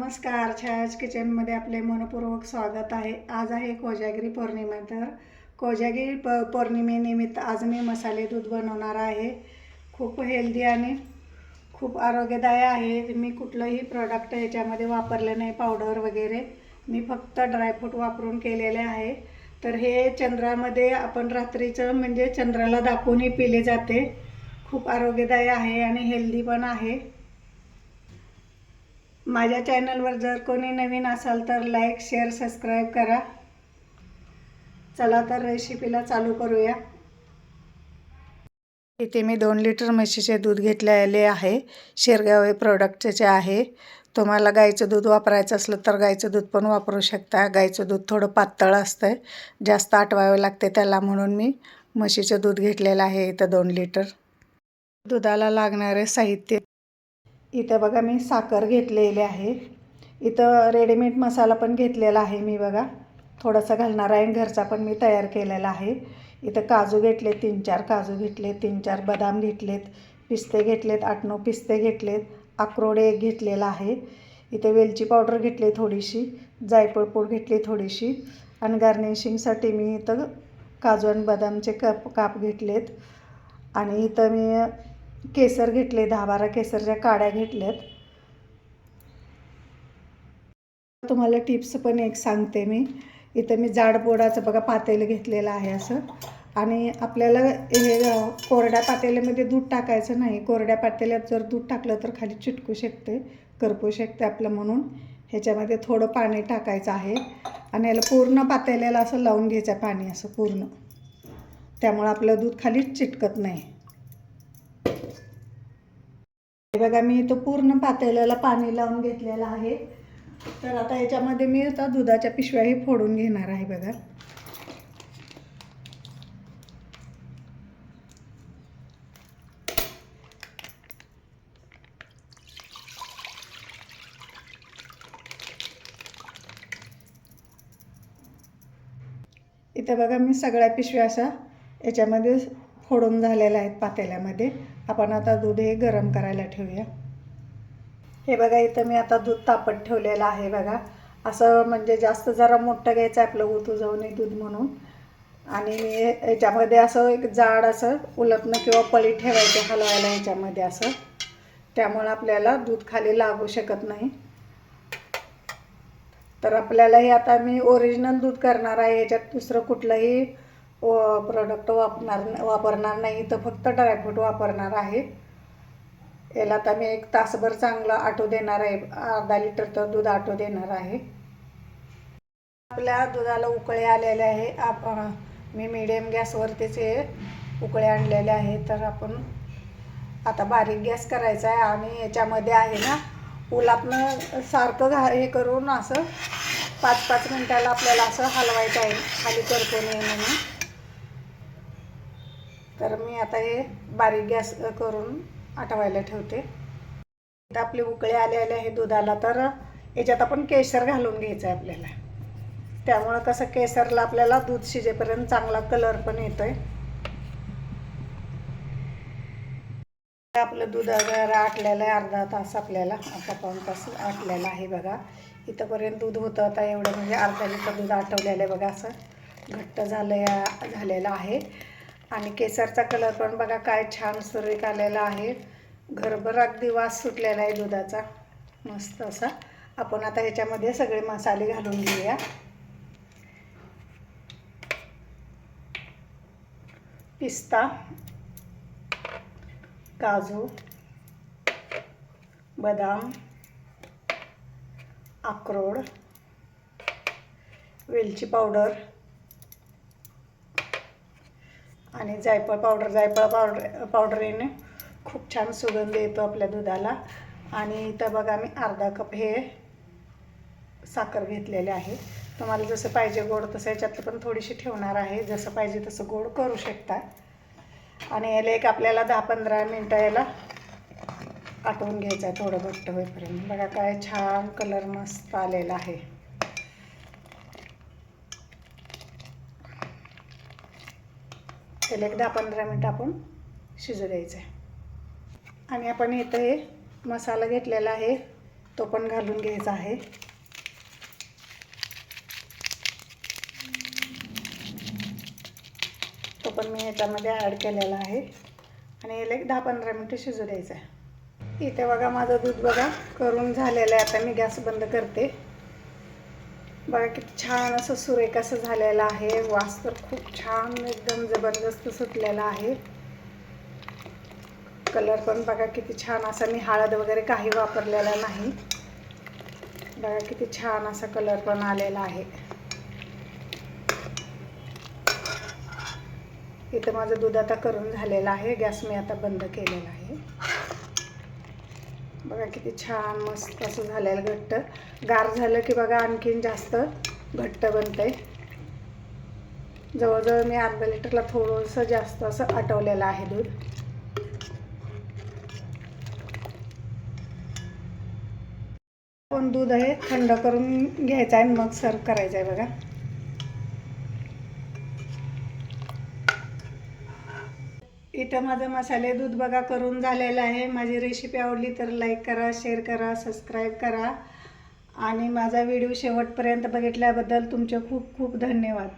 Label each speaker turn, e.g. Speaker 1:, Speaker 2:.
Speaker 1: नमस्कार छायाज किचनमध्ये आपले मनपूर्वक स्वागत आहे. आज आहे कोजागिरी पौर्णिमा तर कोजागिरी प पौर्णिमेनिमित्त आज मी मसाले दूध बनवणार आहे. खूप हेल्दी आणि खूप आरोग्यदायी आहे. मी कुठलंही प्रॉडक्ट याच्यामध्ये वापरलं नाही पावडर वगैरे. मी फक्त ड्रायफ्रूट वापरून केलेले आहे. तर हे चंद्रामध्ये आपण रात्रीचं म्हणजे चंद्राला दाखवूनही पिले जाते. खूप आरोग्यदायी आहे आणि हेल्दी पण आहे. माझ्या चॅनलवर जर कोणी नवीन असाल तर लाईक शेअर सबस्क्राईब करा. चला तर रेसिपीला चालू करूया. इथे मी दोन लिटर म्हशीचे दूध घेतलेले आहे. शिरगाव हे प्रोडक्टचे आहे. तुम्हाला गाईचं दूध वापरायचं असलं तर गाईचं दूध पण वापरू शकता. गाईचं दूध थोडं पातळ असतं जास्त आटवावे लागते त्याला म्हणून मी म्हशीचं दूध घेतलेलं आहे. इथं दोन लिटर. दुधाला लागणारे साहित्य इथं बघा मी साखर घेतलेली आहे. इथं रेडीमेड मसाला पण घेतलेला आहे मी बघा. थोडासा घालणार आहे घरचा पण मी तयार केलेला आहे. इथं काजू घेतले तीन चार काजू घेतले तीन चार बदाम घेतलेत पिस्ते घेतलेत आठ नऊ पिस्ते घेतलेत अक्रोडे एक घेतलेला आहे. इथे वेलची पावडर घेतली थोडीशी जायफळ पूड घेतली थोडीशी आणि गार्निशिंगसाठी मी इथं काजू आणि बदामचे कप काप घेतलेत. आणि इथं मी केसर घेतले दहा बारा केसरच्या काड्या घेतल्यात. तुम्हाला टिप्स पण एक सांगते मी. इथं मी जाडपोडाचं बघा पातेलं घेतलेलं आहे असं. आणि आपल्याला हे कोरड्या पातेल्यामध्ये दूध टाकायचं नाही. कोरड्या पातेल्यात जर दूध टाकलं तर खाली चिटकू शकते करपू शकते आपलं म्हणून. ह्याच्यामध्ये थोडं पाणी टाकायचं आहे. आणि याला पूर्ण पातेल्याला असं लावून घ्यायचं पाणी असं पूर्ण. त्यामुळं आपलं दूध खालीच चिटकत नाही. बघा मी इथं पूर्ण पातेल्याला पाणी लावून घेतलेलं आहे. तर आता याच्यामध्ये मी आता दुधाच्या पिशव्याही फोडून घेणार आहे बघा. इथं बघा मी सगळ्या पिशव्या असा याच्यामध्ये फोडून झालेल्या आहेत पातेल्यामध्ये. आपण आता दूध हे गरम करायला ठेवूया. हे बघा इथं मी आता दूध तापत ठेवलेलं आहे बघा. असं म्हणजे जास्त जरा मोठं घ्यायचं आहे आपलं उतू जाऊ नये दूध म्हणून. आणि मी याच्यामध्ये असं एक जाड असं उलटणं किंवा पळी ठेवायचं हलवायला ह्याच्यामध्ये असं. त्यामुळं आपल्याला दूध खाली लागू शकत नाही. तर आपल्याला हे आता मी ओरिजिनल दूध करणार आहे. याच्यात दुसरं कुठलंही प्रोडक्ट वापरणार वापरणार नाही. तर फक्त ड्रायफ्रूट वापरणार आहे. याला आता मी एक तासभर चांगलं आटो देणार आहे. अर्धा लिटर तर दूध आटो देणार आहे. आपल्या दुधाला उकळे आलेले आहे. आप मी मिडियम गॅसवरतीच हे उकळे आणलेले आहे. तर आपण आता बारीक गॅस करायचा आहे आणि याच्यामध्ये आहे ना उलापनं सारखं घा हे करून असं पाच पाच मिनटाला आपल्याला असं हलवायचं आहे. खाली करतो नये म्हणून. तर मी आता हे बारीक गॅस करून आटवायला ठेवते. आता आपले उकळे आलेले आहे दुधाला तर याच्यात आपण केसर घालून घ्यायचं आहे आपल्याला. त्यामुळं कसं केसरला आपल्याला दूध शिजेपर्यंत चांगला कलर पण येतो आहे आपलं दूध वगैरे आटलेलं आहे अर्धा तास आपल्याला आता पाऊन तास आटलेलं आहे बघा. इथंपर्यंत दूध होतं आता एवढं म्हणजे अर्धा लिटर दूध आटवलेलं आहे बघा असं घट्ट झालं झालेलं आहे. आणि केसरचा कलर पण बघा काय छान सुरेख आलेला आहे. घरभर अगदी वास सुटलेला आहे दुधाचा. मस्त असा. आपण आता ह्याच्यामध्ये सगळे मसाले घालून घेऊया. पिस्ता काजू बदाम अक्रोड वेलची पावडर आणि जायफळ पावडर जायफळ पावडर पावडरीने खूप छान सुगंध येतो आपल्या दुधाला. आणि इथं बघा मी अर्धा कप हे साखर घेतलेले आहे. तुम्हाला जसं पाहिजे गोड तसं याच्यातलं पण थोडीशी ठेवणार आहे. जसं पाहिजे तसं गोड करू शकता. आणि याला एक आपल्याला दहा पंधरा मिनटं याला आटवून घ्यायचं आहे थोडं घट्ट होईपर्यंत. बघा काय छान कलर मस्त आलेला आहे. त्याला एक दहा पंधरा मिनटं आपण शिजू द्यायचं आहे आणि आपण इथं हे मसाला घेतलेला आहे तो पण घालून घ्यायचा आहे. तो पण मी ह्याच्यामध्ये ॲड केलेला आहे. आणि याला एक दहा पंधरा मिनटं शिजू द्यायचं आहे इथे बघा माझं दूध बघा करून झालेलं आहे. आता मी गॅस बंद करते. बघा किती छान असं सुरेख असं झालेलं आहे. वास तर खूप छान एकदम जबरदस्त सुटलेला आहे. कलर पण बघा किती छान असा. मी हळद वगैरे काही वापरलेला नाही. बघा किती छान असा कलर पण आलेला आहे. इथं माझं दूध आता करून झालेलं आहे. गॅस मी आता बंद केलेला आहे. बघा किती छान मस्त असं झालेलं घट्ट. गार झालं की बघा आणखीन जास्त घट्ट बनतंय. जवळजवळ मी अर्धा लिटरला थोडंसं जास्त असं आटवलेलं आहे दूध. पण दूध आहे थंड करून घ्यायचं आहे आणि मग सर्व करायचं आहे बघा. इथं माझं मसाले दूध बघा करून झालेलं आहे. माझी रेसिपी आवडली तर लाईक करा शेअर करा सबस्क्राईब करा. आणि माझा व्हिडिओ शेवटपर्यंत बघितल्याबद्दल तुमचे खूप खूप धन्यवाद.